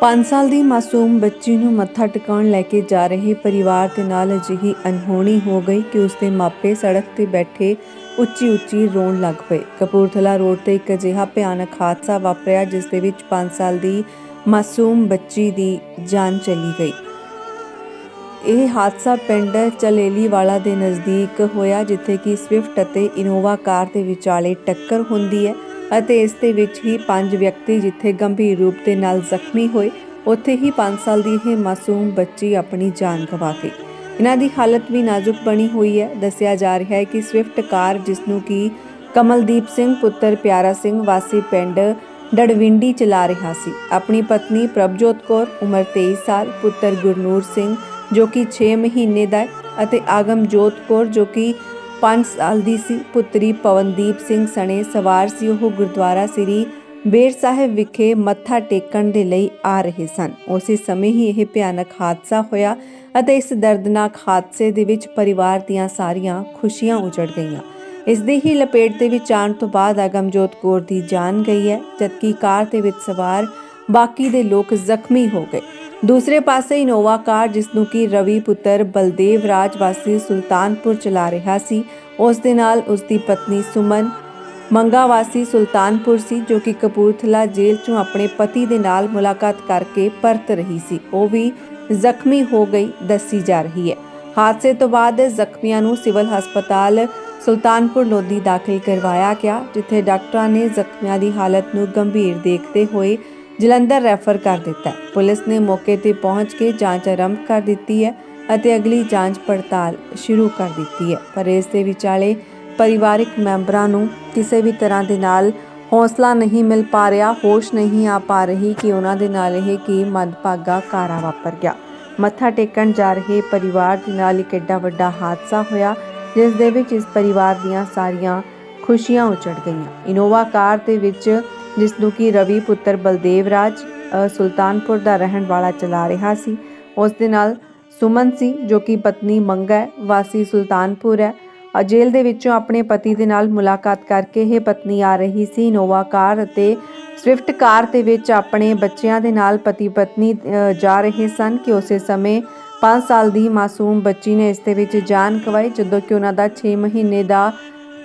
ਪੰਜ ਸਾਲ ਦੀ ਮਾਸੂਮ ਬੱਚੀ ਨੂੰ ਮੱਥਾ ਟਿਕਾਉਣ ਲੈ ਕੇ ਜਾ ਰਹੇ ਪਰਿਵਾਰ ਦੇ ਨਾਲ ਅਜਿਹੀ ਅਨਹੋਣੀ ਹੋ ਗਈ ਕਿ ਉਸਦੇ ਮਾਪੇ ਸੜਕ ਤੇ ਬੈਠੇ ਉੱਚੀ ਉੱਚੀ ਰੋਣ ਲੱਗ ਪਏ। ਕਪੂਰਥਲਾ ਰੋਡ ਤੇ ਇੱਕ ਅਜਿਹਾ ਭਿਆਨਕ ਹਾਦਸਾ ਵਾਪਰਿਆ, ਜਿਸ ਦੇ ਵਿੱਚ 5 ਸਾਲ ਦੀ ਮਾਸੂਮ ਬੱਚੀ ਦੀ ਜਾਨ ਚਲੀ ਗਈ। ਇਹ ਹਾਦਸਾ ਪਿੰਡ ਚਲੇਲੀ ਵਾਲਾ ਦੇ ਨਜ਼ਦੀਕ ਹੋਇਆ, ਜਿੱਥੇ ਕਿ ਸਵਿਫਟ ਅਤੇ ਇਨੋਵਾ ਕਾਰ ਦੇ ਵਿਚਾਲੇ ਟੱਕਰ ਹੁੰਦੀ ਹੈ ਅਤੇ ਇਸ ਦੇ ਵਿੱਚ ਹੀ ਪੰਜ ਵਿਅਕਤੀ, ਜਿੱਥੇ ਗੰਭੀਰ ਰੂਪ ਦੇ ਨਾਲ ਜ਼ਖਮੀ ਹੋਏ, ਉੱਥੇ ਹੀ 5 ਸਾਲ ਦੀ ਇਹ ਮਾਸੂਮ ਬੱਚੀ ਆਪਣੀ ਜਾਨ ਗਵਾ ਗਈ। ਇਹਨਾਂ ਦੀ ਹਾਲਤ ਵੀ ਨਾਜ਼ੁਕ ਬਣੀ ਹੋਈ ਹੈ। ਦੱਸਿਆ ਜਾ ਰਿਹਾ ਹੈ ਕਿ ਸਵਿਫਟ ਕਾਰ ਜਿਸ ਨੂੰ ਕਿ ਕਮਲਦੀਪ ਸਿੰਘ, ਪੁੱਤਰ ਪਿਆਰਾ ਸਿੰਘ ਵਾਸੀ ਪਿੰਡ ਡੜਵਿੰਡੀ ਚਲਾ ਰਿਹਾ ਸੀ। ਆਪਣੀ ਪਤਨੀ ਪ੍ਰਭਜੋਤ ਕੌਰ ਉਮਰ 23 ਸਾਲ, ਪੁੱਤਰ ਗੁਰਨੂਰ ਸਿੰਘ ਜੋ ਕਿ 6 ਮਹੀਨੇ ਦਾ ਅਤੇ ਆਗਮਜੋਤ ਕੌਰ ਜੋ ਕਿ 5 ਸਾਲ ਦੀ ਸੀ। ਪੁੱਤਰੀ ਪਵਨਦੀਪ ਸਿੰਘ ਸਣੇ ਸਵਾਰ ਸੀ। ਉਹ ਗੁਰਦੁਆਰਾ ਸ੍ਰੀ ਬੇਰ ਸਾਹਿਬ ਵਿਖੇ ਮੱਥਾ ਟੇਕਣ ਦੇ ਲਈ ਆ ਰਹੇ ਸਨ। ਉਸੇ ਸਮੇਂ ਹੀ ਇਹ ਭਿਆਨਕ ਹਾਦਸਾ ਹੋਇਆ ਅਤੇ ਇਸ ਦਰਦਨਾਕ ਹਾਦਸੇ ਦੇ ਵਿੱਚ ਪਰਿਵਾਰ ਦੀਆਂ ਸਾਰੀਆਂ ਖੁਸ਼ੀਆਂ ਉਜੜ ਗਈਆਂ। ਇਸ ਦੀ ਹੀ ਲਪੇਟ ਦੇ ਵਿੱਚ ਆਉਣ ਤੋਂ ਬਾਅਦ ਅਗਮਜੋਤ ਕੌਰ ਦੀ ਜਾਨ ਗਈ ਹੈ, ਜਦਕਿ ਕਾਰ ਦੇ ਵਿੱਚ ਸਵਾਰ ਬਾਕੀ ਦੇ ਲੋਕ ਜ਼ਖਮੀ ਹੋ ਗਏ। ਦੂਸਰੇ ਪਾਸੇ ਇਨੋਵਾ ਕਾਰ, ਜਿਸ ਨੂੰ ਕਿ ਰਵੀ ਪੁੱਤਰ ਬਲਦੇਵ ਰਾਜ ਵਾਸੀ ਸੁਲਤਾਨਪੁਰ ਚਲਾ ਰਿਹਾ ਸੀ, ਉਸ ਦੇ ਨਾਲ ਉਸ ਦੀ ਪਤਨੀ ਸੁਮਨ ਮੰਗਾ ਵਾਸੀ ਸੁਲਤਾਨਪੁਰ ਸੀ, ਜੋ ਕਿ ਕਪੂਰਥਲਾ ਜੇਲ੍ਹ ਚੋਂ ਆਪਣੇ ਪਤੀ ਦੇ ਨਾਲ ਮੁਲਾਕਾਤ ਕਰਕੇ ਪਰਤ ਰਹੀ ਸੀ। ਉਹ ਵੀ ਜ਼ਖਮੀ ਹੋ ਗਈ ਦੱਸੀ ਜਾ ਰਹੀ ਹੈ। ਹਾਦਸੇ ਤੋਂ ਬਾਅਦ ਜ਼ਖਮੀਆਂ ਨੂੰ ਸਿਵਲ ਹਸਪਤਾਲ ਸੁਲਤਾਨਪੁਰ ਲੋਧੀ ਦਾਖਲ ਕਰਵਾਇਆ ਗਿਆ, ਜਿੱਥੇ ਡਾਕਟਰਾਂ ਨੇ ਜ਼ਖਮੀਆਂ ਦੀ ਹਾਲਤ ਨੂੰ ਗੰਭੀਰ ਦੇਖਦੇ ਹੋਏ ਜਲੰਧਰ ਰੈਫਰ ਕਰ ਦਿੱਤਾ। ਪੁਲਿਸ ਨੇ ਮੌਕੇ ਤੇ ਪਹੁੰਚ ਕੇ ਜਾਂਚ ਆਰੰਭ ਕਰ ਦਿੱਤੀ ਹੈ ਅਤੇ ਅਗਲੀ ਜਾਂਚ ਪੜਤਾਲ ਸ਼ੁਰੂ ਕਰ ਦਿੱਤੀ ਹੈ। ਪਰ ਇਸ ਦੇ ਵਿਚਾਲੇ ਪਰਿਵਾਰਕ ਮੈਂਬਰਾਂ ਨੂੰ ਕਿਸੇ ਵੀ ਤਰ੍ਹਾਂ ਦੇ ਨਾਲ ਹੌਸਲਾ ਨਹੀਂ ਮਿਲ ਪਾ ਰਿਹਾ, ਹੋਸ਼ ਨਹੀਂ ਆ ਪਾ ਰਹੀ ਕਿ ਉਹਨਾਂ ਦੇ ਨਾਲ ਇਹ ਕੀ ਮੰਦਭਾਗਾ ਕਾਰਾ ਵਾਪਰ ਗਿਆ। ਮੱਥਾ ਟੇਕਣ ਜਾ ਰਹੇ ਪਰਿਵਾਰ ਦੇ ਨਾਲ ਇੱਕ ਐਡਾ ਵੱਡਾ ਹਾਦਸਾ ਹੋਇਆ, ਜਿਸ ਦੇ ਵਿੱਚ ਇਸ ਪਰਿਵਾਰ ਦੀਆਂ ਸਾਰੀਆਂ ਖੁਸ਼ੀਆਂ ਉਜੜ ਗਈਆਂ। ਇਨੋਵਾ ਕਾਰ ਦੇ ਵਿੱਚ ਜਿਸ ਨੂੰ ਕਿ ਰਵੀ ਪੁੱਤਰ ਬਲਦੇਵ ਰਾਜ ਸੁਲਤਾਨਪੁਰ ਦਾ ਰਹਿਣ ਵਾਲਾ ਚਲਾ ਰਿਹਾ ਸੀ, ਉਸ ਦੇ ਨਾਲ ਸੁਮਨ ਸੀ, ਜੋ ਕਿ ਪਤਨੀ ਮੰਗਾ ਹੈ, ਵਾਸੀ ਸੁਲਤਾਨਪੁਰ ਹੈ। ਜੇਲ੍ਹ ਦੇ ਵਿੱਚੋਂ ਆਪਣੇ ਪਤੀ ਦੇ ਨਾਲ ਮੁਲਾਕਾਤ ਕਰਕੇ ਇਹ ਪਤਨੀ ਆ ਰਹੀ ਸੀ। ਇਨੋਵਾ ਕਾਰ ਅਤੇ ਸਵਿਫਟ ਕਾਰ ਦੇ ਵਿੱਚ ਆਪਣੇ ਬੱਚਿਆਂ ਦੇ ਨਾਲ ਪਤੀ ਪਤਨੀ ਜਾ ਰਹੇ ਸਨ ਕਿ ਉਸੇ ਸਮੇਂ 5 ਸਾਲ ਦੀ ਮਾਸੂਮ ਬੱਚੀ ਨੇ ਇਸ ਦੇ ਵਿੱਚ ਜਾਨ ਗਵਾਈ, ਜਦੋਂ ਕਿ ਉਹਨਾਂ ਦਾ 6 ਮਹੀਨੇ ਦਾ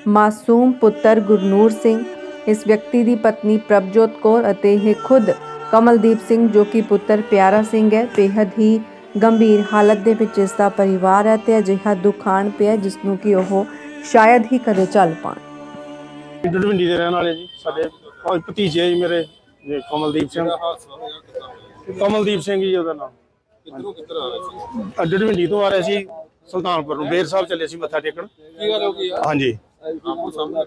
ਮਾਸੂਮ ਪੁੱਤਰ ਗੁਰਨੂਰ ਸਿੰਘ, ਇਸ ਵਿਅਕਤੀ ਦੀ ਪਤਨੀ ਪ੍ਰਭਜੋਤ ਕੌਰ ਅਤੇ ਇਹ ਖੁਦ ਕਮਲਦੀਪ ਸਿੰਘ ਜੋ ਕਿ ਪੁੱਤਰ ਪਿਆਰਾ ਸਿੰਘ ਹੈ ਬੇहद ਹੀ ਗੰਭੀਰ ਹਾਲਤ ਦੇ ਵਿੱਚ ਇਸ ਦਾ ਪਰਿਵਾਰ ਹੈ ਤੇ ਅਜਿਹਾ ਦੁਖਾਨ ਪਿਆ ਜਿਸ ਨੂੰ ਕਿ ਉਹ ਸ਼ਾਇਦ ਹੀ ਕਦੇ ਚੱਲ ਪਾਣ। ਡੜਵਿੰਡੀ ਦੇ ਰਹਿਣ ਵਾਲੇ ਜੀ ਸਾਡੇ ਭਾਈ ਭਤੀਜੇ ਜੀ ਮੇਰੇ ਜੀ ਕਮਲਦੀਪ ਸਿੰਘ। ਕਮਲਦੀਪ ਸਿੰਘ ਜੀ ਉਹਦਾ ਨਾਮ। ਕਿੱਧਰੋਂ ਕਿੱਧਰ ਆ ਰਹੇ ਸੀ? ਡੜਵਿੰਡੀ ਤੋਂ ਆ ਰਹੇ ਸੀ ਸੁਲਤਾਨਪੁਰ ਨੂੰ। ਬੇਰ ਸਾਹਿਬ ਚੱਲੇ ਸੀ ਮੱਥਾ ਟੇਕਣ। ਕੀ ਗੱਲ ਹੋ ਗਈ ਆ? ਹਾਂਜੀ। ਆਪੋ ਸਾਹਮਣੇ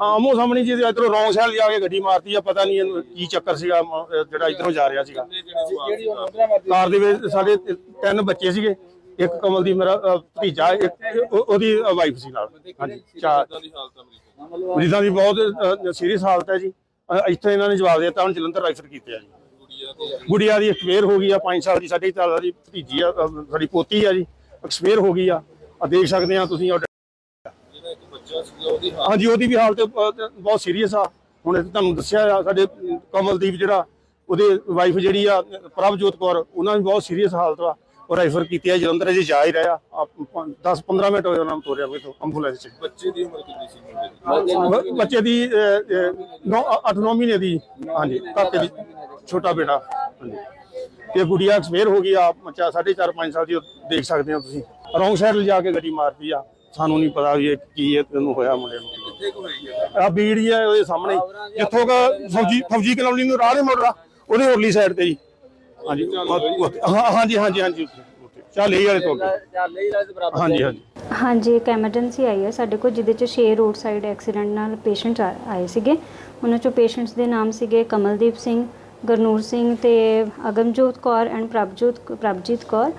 ਹਾਂ ਆਮੋ ਸਾਹਮਣੇ ਜੀ ਇਧਰੋਂ ਰੌਂਗ ਸਾਈਡ ਜਾ ਕੇ ਗੱਡੀ ਮਾਰਤੀ ਆ ਪਤਾ ਨਹੀਂ ਇਹਨੂੰ ਕੀ ਚੱਕਰ ਸੀਗਾ ਮ- ਅਹ ਜਿਹੜਾ ਇਧਰੋਂ ਜਾ ਰਿਹਾ ਸੀਗਾ। ਜਿਹੜੀ ਉਹ ਨੰਬਰਾਂ ਮਾਰਦੀ ਕਾਰ ਦੇ ਵਿੱਚ ਸਾਡੇ ਤਿੰਨ ਬੱਚੇ ਸੀਗੇ ਇੱਕ ਕਮਲਦੀਪ ਮੇਰਾ ਅਹ, ਭਤੀਜਾ ਇੱਕ ਉਹ- ਉਹਦੀ ਵਾਈਫ ਸੀ ਨਾਲ। ਹਾਂਜੀ ਚਾਰ। ਦੀ ਹਾਲਤ ਅਮਰੀਕਾ ਮਰੀਜ਼ਾਂ ਦੀ ਬਹੁਤ ਸੀਰੀਅਸ ਹਾਲਤ ਹੈ ਜੀ। ਅਹ, ਇੱਥੇ ਇਹਨਾਂ ਨੇ ਜਵਾਬ ਦੇ ਦਿੱਤਾ ਹੁਣ ਜਲੰਧਰ ਰੈਫਰ ਕੀਤੇ ਆ ਜੀ। ਗੁੜੀਆ ਤੇ ਗੁੜੀਆ ਦੀ ਐਕਸਪੇਅਰ ਹੋ ਗਈ ਆ 5 ਸਾਲ ਦੀ ਸਾਡੀ ਸਾਲ ਦੀ ਭਤੀਜੀ ਆ ਅਹ ਸਾਡੀ ਪੋਤੀ ਆ ਜੀ ਐਕਸਪੇਅਰ ਹੋ ਗਈ ਆ। ਆ ਦੇਖ ਸਕਦੇ ਆ ਤੁਸੀਂ ਉਹ ਜਿਹੜਾ ਇੱਕ ਬੱਚਾ ਸੀ ਉਹਦੀ ਹਾਲਤ ਹਾਂਜੀ ਉਹਦੀ ਵੀ ਹਾਲਤ ਬਹੁਤ ਸੀਰੀਅਸ ਆ। ਹੁਣ ਇਹ ਤੁਹਾਨੂੰ ਦੱਸਿਆ ਆ ਸਾਡੇ ਕਮਲਦੀਪ ਜਿਹੜਾ ਉਹਦੇ ਵਾਈਫ ਜਿਹੜੀ ਆ ਪ੍ਰਭਜੋਤ ਕੌਰ ਉਹਨਾਂ ਦੀ ਬਹੁਤ ਸੀਰੀਅਸ ਹਾਲਤ ਆ। ਉਹ ਰੈਫਰ ਕੀਤੀ ਆ ਜਲੰਧਰ ਅਜੇ ਜਾ ਹੀ ਰਿਹਾ 10 15 ਮਿੰਟ ਹੋਏ ਉਹਨਾਂ ਨੂੰ ਤੋਰਿਆ ਕੋਈ ਐਂਬੂਲੈਂਸ ਚ। ਬੱਚੇ ਦੀ ਉਮਰ ਕਿੰਨੀ ਸੀ ਦੀ? ਬੱਚੇ ਦੀ 8-9 ਮਹੀਨੇ ਦੀ। ਹਾਂਜੀ ਕਾਕੇ ਦੀ ਛੋਟਾ ਬੇਟਾ। ਹਾਂਜੀ। ਤੇ ਗੁੜੀਆ ਐਕਸਪਾਇਰ ਹੋ ਗਈ ਆ ਬੱਚਾ 4.5 5 ਸਾਲ ਦੀ ਉਹ ਦੇਖ ਸਕਦੇ ਹੋ ਤੁਸੀਂ। ਰੌਂਗ ਸਾਈਡ ਲਿਜਾ ਕੇ ਗੱਡੀ ਮਾਰਦੀ ਆ। ਸਾਨੂੰ ਨਹੀਂ ਪਤਾ ਵੀ ਇਹ ਕੀ ਇਹ ਤੈਨੂੰ ਹੋਇਆ ਮੁੰਡੇ ਨੂੰ। ਕਿੱਥੇ ਕੁ ਹੋਈ ਆ ਬੀੜੀ ਆ ਉਹਦੇ ਸਾਹਮਣੇ ਹੀ। ਜਿੱਥੋਂ ਕਾ ਫੌਜੀ ਫੌਜੀ ਕਲੋਨੀ ਨੂੰ ਰਾਹ ਦੇ ਮੁੜ ਉਹਦੇ ਉਰਲੀ ਸਾਈਡ ਤੇ ਜੀ। ਹਾਂਜੀ ਉੱਥੇ- ਹਾਂ, ਹਾਂਜੀ ਹਾਂਜੀ ਹਾਂਜੀ, ਉੱਥੇ ਉੱਥੇ। ਚੱਲ ਇਹ ਵਾਲੇ ਤੋਂ ਅੱਗੇ। ਹਾਂਜੀ ਹਾਂਜੀ। ਹਾਂਜੀ, ਇੱਕ ਐਮਰਜੈਂਸੀ ਆਈ ਹੈ ਸਾਡੇ ਕੋਲ, ਜਿਹਦੇ ਚ 6 ਰੋਡ ਸਾਈਡ ਐਕਸੀਡੈਂਟ ਨਾਲ ਪੇਸ਼ੈਂਟ ਆਏ ਸੀਗੇ। ਉਹਨਾਂ ਚੋਂ ਪੇਸ਼ੈਂਟਸ ਦੇ ਨਾਮ ਸੀਗੇ ਕਮਲਦੀਪ ਸਿੰਘ, ਗਰਨੂਰ ਸਿੰਘ ਤੇ ਅਗਮਜੋਤ ਕੌਰ ਐਂਡ ਪ੍ਰਭਜੋਤ ਪ੍ਰਭਜੀਤ ਕੌਰ,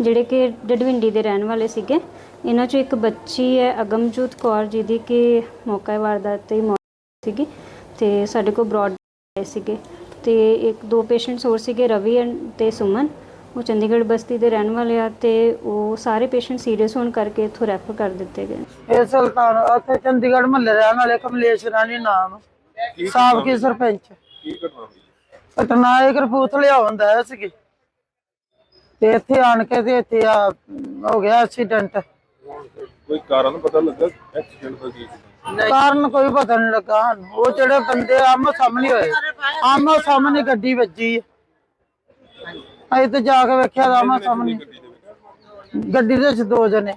ਜਿਹੜੇ ਕਿ ਡਡਵਿੰਡੀ ਦੇ ਰਹਿਣ ਵਾਲੇ ਸੀਗੇ। ਇਹਨਾਂ ਚੋਂ ਇੱਕ ਬੱਚੀ ਹੈ ਅਗਮਜੋਤ ਕੌਰ ਜਿਹਦੀ ਕਿ ਮੌਕਾ ਵਾਰਦਾਤ ਤੇ ਹੀ ਮੌਤ ਸੀਗੀ ਤੇ ਸਾਡੇ ਕੋਲ ਬ੍ਰੌਡ ਆਏ ਸੀਗੇ ਤੇ ਇੱਕ ਦੋ ਪੇਸ਼ੈਂਟਸ ਹੋਰ ਸੀਗੇ ਰਵੀ ਤੇ ਸੁਮਨ। ਉਹ ਚੰਡੀਗੜ੍ਹ ਬਸਤੀ ਦੇ ਰਹਿਣ ਵਾਲੇ ਆ ਤੇ ਉਹ ਸਾਰੇ ਪੇਸ਼ੈਂਟ ਸੀਰੀਅਸ ਹੋਣ ਕਰਕੇ ਇੱਥੋਂ ਰੈਫਰ ਕਰ ਦਿੱਤੇ ਗਏ। ਇਹ ਸੁਲਤਾਨ ਉੱਥੇ ਚੰਡੀਗੜ੍ਹ ਮਹੱਲੇ ਰਹਿਣ ਵਾਲੇ ਕਮਲੇਸ਼ ਰਾਣੀ ਨਾਮ। ਸਾਬਕੀ ਸਰਪੰਚ। ਕੀ ਘਟਨਾ ਘਟਨਾ ਇਹ ਕਰਪੂਥਲੇ ਆਉਂਦਾ ਸੀਗੇ। ਤੇ ਇੱਥੇ ਆਣ ਕੇ ਤੇ ਇੱਥੇ ਆ ਹੋ ਗਿਆ ਐਕਸੀਡੈਂਟ ਕੋਈ ਕਾਰਨ ਪਤਾ ਲੱਗਾ? ਐਕਸੀਡੈਂਟ ਦਾ ਕੀ? ਕਾਰਨ ਕੋਈ ਪਤਾ ਨਹੀਂ ਲੱਗਾ। ਉਹ ਜਿਹੜੇ ਬੰਦੇ ਆਮੋ ਸਾਹਮਣੇ ਹੋਏ ਆਮੋ ਸਾਹਮਣੇ ਗੱਡੀ ਵੱਜੀ। ਅਸੀਂ ਤੇ ਜਾ ਕੇ ਵੇਖਿਆ ਤਾਂ ਆਮੋ ਸਾਹਮਣੇ ਗੱਡੀ ਦੇ ਵਿੱਚ? ਦੇ ਦੋ ਜਣੇ।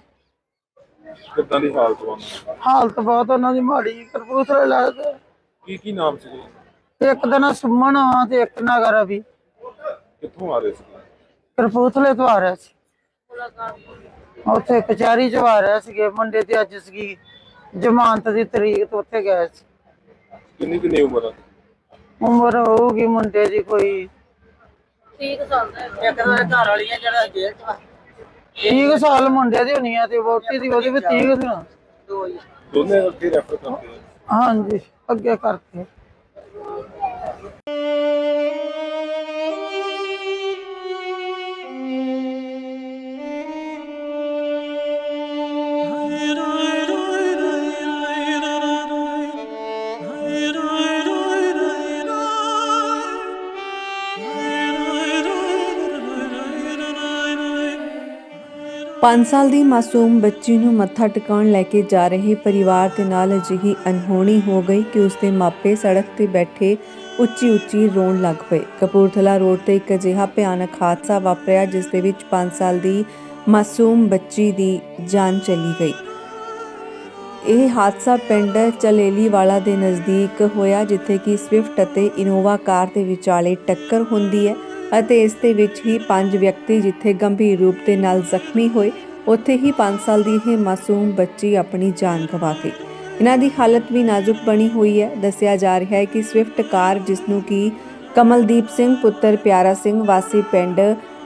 ਕਿੱਦਾਂ ਦੀ ਹਾਲਤ ਵਾ ਹਾਲਤ ਬਹੁਤ ਉਹਨਾਂ ਦੀ ਮਾੜੀ। ਕਰਪੂਥਲੇ ਲੱਗਦੇ ਕੀ। ਕੀ ਨਾਮ ਸੀ? ਇੱਕ ਦਿਨ ਸੁਮਨ ਆ ਤੇ ਇੱਕ ਨਗਰ ਵੀ ਕਿੱਥੋਂ ਆ ਰਹੇ ਸੀ? ਕਰਪੂਥਲੇ ਤੋਂ ਆ ਰਿਹਾ ਸੀ। ਉੱਥੇ ਕਚਹਿਰੀ 'ਚ ਆ ਸੀਗੇ ਮੁੰਡੇ ਤੇ ਅੱਜ ਸੀਗੀ ਜ਼ਮਾਨਤ ਦੀ ਤਰੀਕ ਤੋਂ ਉੱਥੇ ਗਏ ਸੀ। ਕਿੰਨੀ ਕਿੰਨੀ ਉਮਰ? ਆ ਉਮਰ ਹੋਊਗੀ ਮੁੰਡੇ ਦੀ ਕੋਈ ਠੀਕ ਸਾਲ ਇੱਕ ਘਰ ਵਾਲੀਆਂ ਜਿਹੜਾ ਜੇਲ੍ਹ 'ਚ ਵਾ। ਸਾਲ ਮੁੰਡੇ ਦੀ ਹੋਣੀ ਆ ਤੇ ਵੋਟੀ ਦੀ ਉਹਦੇ ਵੀ 30 ਸਾਲ ਦੋਨੇ। ਉੱਥੇ ਅੱਗੇ ਕਰਤੇ 5 ਸਾਲ ਦੀ ਮਾਸੂਮ ਬੱਚੀ ਨੂੰ ਮੱਥਾ ਟਿਕਾਉਣ ਲੈ ਕੇ ਜਾ ਰਹੇ ਪਰਿਵਾਰ ਦੇ ਨਾਲ ਅਜਿਹੀ ਅਨਹੋਣੀ ਹੋ ਗਈ ਕਿ ਉਸਦੇ ਮਾਪੇ ਸੜਕ ਤੇ ਬੈਠੇ ਉੱਚੀ ਉੱਚੀ ਰੋਣ ਲੱਗ ਪਏ। ਕਪੂਰਥਲਾ ਰੋਡ ਤੇ ਇੱਕ ਅਜਿਹਾ ਭਿਆਨਕ ਹਾਦਸਾ ਵਾਪਰਿਆ, ਜਿਸ ਦੇ ਵਿੱਚ 5 ਸਾਲ ਦੀ ਮਾਸੂਮ ਬੱਚੀ ਦੀ ਜਾਨ ਚਲੀ ਗਈ। ਇਹ ਹਾਦਸਾ ਪਿੰਡ ਚਲੇਲੀ ਵਾਲਾ ਦੇ ਨਜ਼ਦੀਕ ਹੋਇਆ, ਜਿੱਥੇ ਕਿ ਸਵਿਫਟ ਅਤੇ ਇਨੋਵਾ ਕਾਰ ਦੇ ਵਿਚਾਲੇ ਟੱਕਰ ਹੁੰਦੀ ਹੈ। ਅਤੇ ਇਸ ਦੇ ਵਿੱਚ ਹੀ ਪੰਜ ਵਿਅਕਤੀ ਜਿੱਥੇ ਗੰਭੀਰ ਰੂਪ ਦੇ ਨਾਲ ਜ਼ਖਮੀ ਹੋਏ, ਉੱਥੇ ਹੀ 5 ਸਾਲ ਦੀ ਇਹ ਮਾਸੂਮ ਬੱਚੀ ਆਪਣੀ ਜਾਨ ਗਵਾ ਗਈ। ਇਹਨਾਂ ਦੀ ਹਾਲਤ ਵੀ ਨਾਜ਼ੁਕ ਬਣੀ ਹੋਈ ਹੈ। ਦੱਸਿਆ ਜਾ ਰਿਹਾ ਹੈ ਕਿ ਸਵਿਫਟ ਕਾਰ ਜਿਸ ਨੂੰ ਕਿ ਕਮਲਦੀਪ ਸਿੰਘ, ਪੁੱਤਰ ਪਿਆਰਾ ਸਿੰਘ ਵਾਸੀ ਪਿੰਡ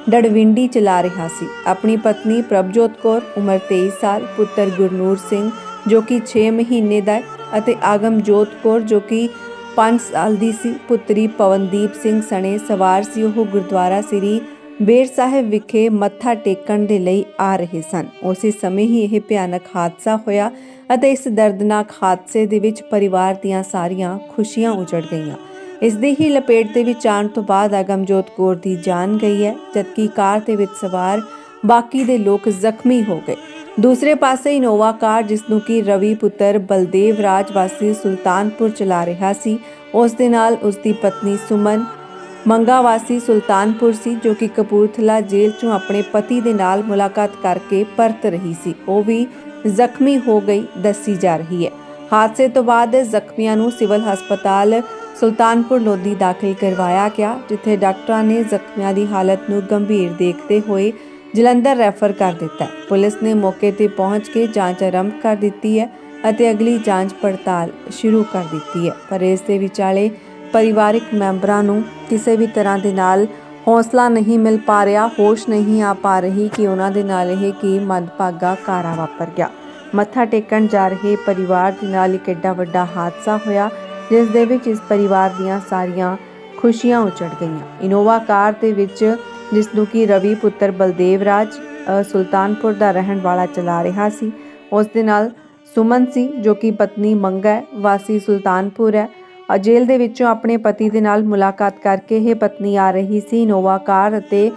ਡੜਵਿੰਡੀ ਚਲਾ ਰਿਹਾ ਸੀ। ਆਪਣੀ ਪਤਨੀ ਪ੍ਰਭਜੋਤ ਕੌਰ, ਉਮਰ 23 ਸਾਲ, ਪੁੱਤਰ ਗੁਰਨੂਰ ਸਿੰਘ ਜੋ ਕਿ 6 ਮਹੀਨੇ ਦਾ ਹੈ ਅਤੇ ਆਗਮਜੋਤ ਕੌਰ ਜੋ ਕਿ 5 ਸਾਲ ਦੀ ਸੀ। ਪੁੱਤਰੀ ਪਵਨਦੀਪ ਸਿੰਘ ਸਣੇ ਸਵਾਰ ਸੀ। ਉਹ ਗੁਰਦੁਆਰਾ ਸ੍ਰੀ ਬੇਰ ਸਾਹਿਬ ਵਿਖੇ ਮੱਥਾ ਟੇਕਣ ਦੇ ਲਈ ਆ ਰਹੇ ਸਨ। ਉਸੇ ਸਮੇਂ ਹੀ ਇਹ ਭਿਆਨਕ ਹਾਦਸਾ ਹੋਇਆ ਅਤੇ ਇਸ ਦਰਦਨਾਕ ਹਾਦਸੇ ਦੇ ਵਿੱਚ ਪਰਿਵਾਰ ਦੀਆਂ ਸਾਰੀਆਂ ਖੁਸ਼ੀਆਂ ਉਜੜ ਗਈਆਂ। ਇਸ ਦੀ ਹੀ ਲਪੇਟ ਦੇ ਵਿੱਚ ਆਉਣ ਤੋਂ ਬਾਅਦ ਅਗਮਜੋਤ ਕੌਰ ਦੀ ਜਾਨ ਗਈ ਹੈ, ਜਦਕਿ ਕਾਰ ਦੇ ਵਿੱਚ ਸਵਾਰ ਬਾਕੀ ਦੇ ਲੋਕ ਜ਼ਖਮੀ ਹੋ ਗਏ। ਦੂਸਰੇ ਪਾਸੇ ਇਨੋਵਾ ਕਾਰ ਜਿਸ ਨੂੰ ਕਿ ਰਵੀ ਪੁੱਤਰ ਬਲਦੇਵ ਰਾਜ ਵਾਸੀ ਸੁਲਤਾਨਪੁਰ ਚਲਾ ਰਿਹਾ ਸੀ, ਉਸ ਦੇ ਨਾਲ ਉਸ ਦੀ ਪਤਨੀ ਸੁਮਨ ਮੰਗਾ ਵਾਸੀ ਸੁਲਤਾਨਪੁਰ ਸੀ, ਜੋ ਕਿ ਕਪੂਰਥਲਾ ਜੇਲ੍ਹ ਚੋਂ ਆਪਣੇ ਪਤੀ ਦੇ ਨਾਲ ਮੁਲਾਕਾਤ ਕਰਕੇ ਪਰਤ ਰਹੀ ਸੀ। ਉਹ ਵੀ ਜ਼ਖਮੀ ਹੋ ਗਈ, ਦੱਸੀ ਜਾ ਰਹੀ ਹੈ। ਹਾਦਸੇ ਤੋਂ ਬਾਅਦ ਜ਼ਖਮੀਆਂ ਨੂੰ ਸਿਵਲ ਹਸਪਤਾਲ ਸੁਲਤਾਨਪੁਰ ਲੋਧੀ ਦਾਖਲ ਕਰਵਾਇਆ ਗਿਆ, ਜਿੱਥੇ ਡਾਕਟਰਾਂ ਨੇ ਜ਼ਖਮੀਆਂ ਦੀ ਹਾਲਤ ਨੂੰ ਗੰਭੀਰ ਦੇਖਦੇ ਹੋਏ ਜਲੰਧਰ ਰੈਫਰ ਕਰ ਦਿੱਤਾ। ਪੁਲਿਸ ਨੇ ਮੌਕੇ ਤੇ ਪਹੁੰਚ ਕੇ ਜਾਂਚ ਆਰੰਭ ਕਰ ਦਿੱਤੀ ਹੈ ਅਤੇ ਅਗਲੀ ਜਾਂਚ ਪੜਤਾਲ ਸ਼ੁਰੂ ਕਰ ਦਿੱਤੀ ਹੈ। ਪਰ ਇਸ ਦੇ ਵਿਚਾਲੇ ਪਰਿਵਾਰਕ ਮੈਂਬਰਾਂ ਨੂੰ ਕਿਸੇ ਵੀ ਤਰ੍ਹਾਂ ਦੇ ਨਾਲ ਹੌਸਲਾ ਨਹੀਂ ਮਿਲ ਪਾ ਰਿਹਾ, ਹੋਸ਼ ਨਹੀਂ ਆ ਪਾ ਰਹੀ ਕਿ ਉਹਨਾਂ ਦੇ ਨਾਲ ਇਹ ਕੀ ਮੰਦਭਾਗਾ ਕਾਰਾ ਵਾਪਰ ਗਿਆ। ਮੱਥਾ ਟੇਕਣ ਜਾ ਰਹੇ ਪਰਿਵਾਰ ਦੇ ਨਾਲ ਇੱਕ ਏਡਾ ਵੱਡਾ ਹਾਦਸਾ ਹੋਇਆ, ਜਿਸ ਦੇ ਵਿੱਚ ਇਸ ਪਰਿਵਾਰ ਦੀਆਂ ਸਾਰੀਆਂ ਖੁਸ਼ੀਆਂ ਉਜੜ ਗਈਆਂ। ਇਨੋਵਾ ਕਾਰ ਦੇ ਵਿੱਚ ਜਿਸ ਨੂੰ ਕਿ ਰਵੀ ਪੁੱਤਰ ਬਲਦੇਵ ਰਾਜ ਸੁਲਤਾਨਪੁਰ ਦਾ ਰਹਿਣ ਵਾਲਾ ਚਲਾ ਰਿਹਾ ਸੀ। ਉਸ ਦੇ ਨਾਲ ਸੁਮਨ ਸੀ, ਜੋ ਕਿ ਪਤਨੀ ਮੰਗਾ ਹੈ, ਵਾਸੀ ਸੁਲਤਾਨਪੁਰ ਹੈ। ਜੇਲ੍ਹ ਦੇ ਵਿੱਚੋਂ ਆਪਣੇ ਪਤੀ ਦੇ ਨਾਲ ਮੁਲਾਕਾਤ ਕਰਕੇ ਇਹ ਪਤਨੀ ਆ ਰਹੀ ਸੀ ਇਨੋਵਾ ਕਾਰ ਅਤੇ